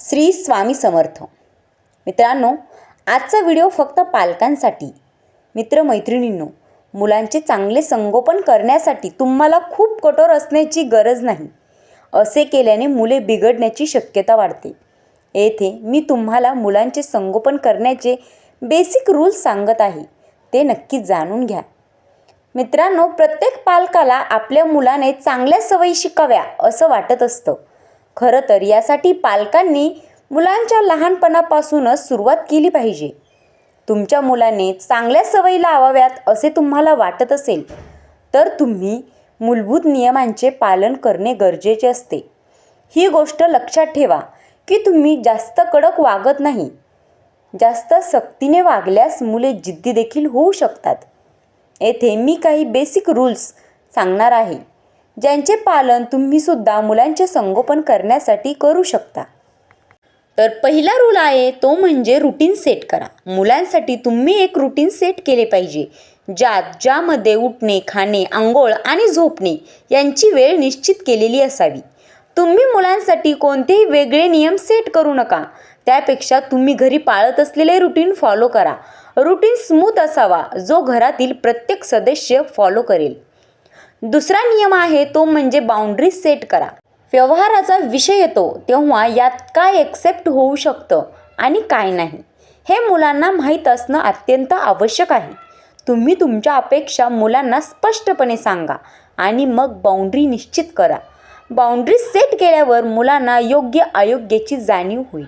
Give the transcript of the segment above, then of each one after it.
श्री स्वामी समर्थ. मित्रांनो आजचा व्हिडिओ फक्त पालकांसाठी. मित्रमैत्रिणींनो मुलांचे चांगले संगोपन करण्यासाठी तुम्हाला खूप कठोर असण्याची गरज नाही. असे केल्याने मुले बिघडण्याची शक्यता वाढते. येथे मी तुम्हाला मुलांचे संगोपन करण्याचे बेसिक रूल सांगत आहे. ते नक्की जाणून घ्या. मित्रांनो प्रत्येक पालकाला आपल्या मुलाने चांगल्या सवयी शिकाव्या असं वाटत असतं. खरं तर यासाठी पालकांनी मुलांच्या लहानपणापासूनच सुरुवात केली पाहिजे. तुमच्या मुलाने चांगल्या सवयी लावाव्यात असे तुम्हाला वाटत असेल तर तुम्ही मूलभूत नियमांचे पालन करणे गरजेचे असते. ही गोष्ट लक्षात ठेवा की तुम्ही जास्त कडक वागत नाही. जास्त सक्तीने वागल्यास मुले जिद्दी देखील होऊ शकतात. येथे मी काही बेसिक रूल्स सांगणार आहे. ज्यांचे पालन तुम्ही सुद्धा मुलांचे संगोपन करण्यासाठी करू शकता. तर पहिला रूल आहे तो म्हणजे रुटीन सेट करा. मुलांसाठी तुम्ही एक रुटीन सेट केले पाहिजे ज्यात ज्यामध्ये उठणे खाणे आंघोळ आणि झोपणे यांची वेळ निश्चित केलेली असावी. तुम्ही मुलांसाठी कोणतेही वेगळे नियम सेट करू नका. त्यापेक्षा तुम्ही घरी पाळत असलेले रुटीन फॉलो करा. रुटीन स्मूथ असावा जो घरातील प्रत्येक सदस्य फॉलो करेल. दुसरा नियम आहे तो म्हणजे बाउंड्री सेट करा. व्यवहाराचा विषय येतो तेव्हा यात काय एक्सेप्ट होऊ शकतं आणि काय नाही हे मुलांना माहीत असणं अत्यंत आवश्यक आहे. तुम्ही तुमच्या अपेक्षा मुलांना स्पष्टपणे सांगा आणि मग बाउंड्री निश्चित करा. बाउंड्री सेट केल्यावर मुलांना योग्य अयोग्याची जाणीव होईल.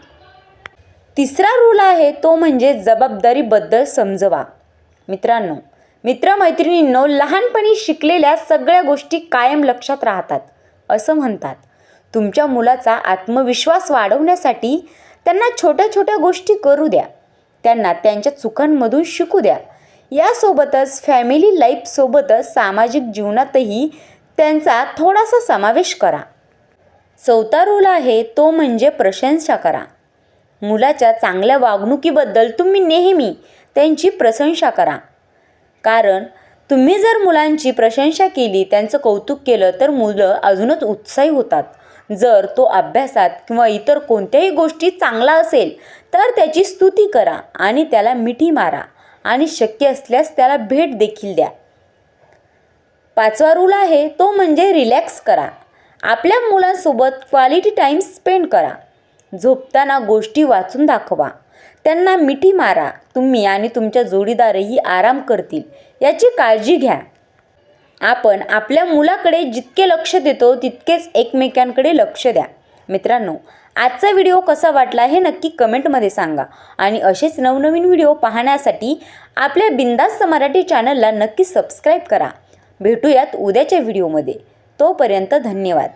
तिसरा रूल आहे तो म्हणजे जबाबदारीबद्दल समजवा. मित्रांनो मित्रमैत्रिणींनो लहानपणी शिकलेल्या सगळ्या गोष्टी कायम लक्षात राहतात असं म्हणतात. तुमच्या मुलाचा आत्मविश्वास वाढवण्यासाठी त्यांना छोट्या छोट्या गोष्टी करू द्या. त्यांना त्यांच्या चुकांमधून शिकू द्या. यासोबतच फॅमिली लाईफसोबतच सामाजिक जीवनातही त्यांचा थोडासा समावेश करा. चौथा रोल आहे तो म्हणजे प्रशंसा करा. मुलाच्या चांगल्या वागणुकीबद्दल तुम्ही नेहमी त्यांची प्रशंसा करा. कारण तुम्ही जर मुलांची प्रशंसा केली त्यांचं कौतुक केलं तर मुलं अजूनच उत्साही होतात. जर तो अभ्यासात किंवा इतर कोणत्याही गोष्टी चांगला असेल तर त्याची स्तुती करा आणि त्याला मिठी मारा आणि शक्य असल्यास त्याला भेट देखील द्या. पाचवा रूल आहे तो म्हणजे रिलॅक्स करा. आपल्या मुलांसोबत क्वालिटी टाईम स्पेंड करा. झोपताना गोष्टी वाचून दाखवा. त्यांना मिठी मारा. तुम्ही आणि तुमच्या जोडीदारही आराम करतील. याची काळजी घ्या. आपण आपल्या मुलाकडे जितके लक्ष देतो तितकेच एकमेकांकडे लक्ष द्या. मित्रांनो आजचा व्हिडिओ कसा वाटला हे नक्की कमेंटमध्ये सांगा आणि असेच नवनवीन व्हिडिओ पाहण्यासाठी आपल्या बिंदास्त मराठी चॅनलला नक्की सबस्क्राईब करा. भेटूयात उद्याच्या व्हिडिओमध्ये. तोपर्यंत धन्यवाद.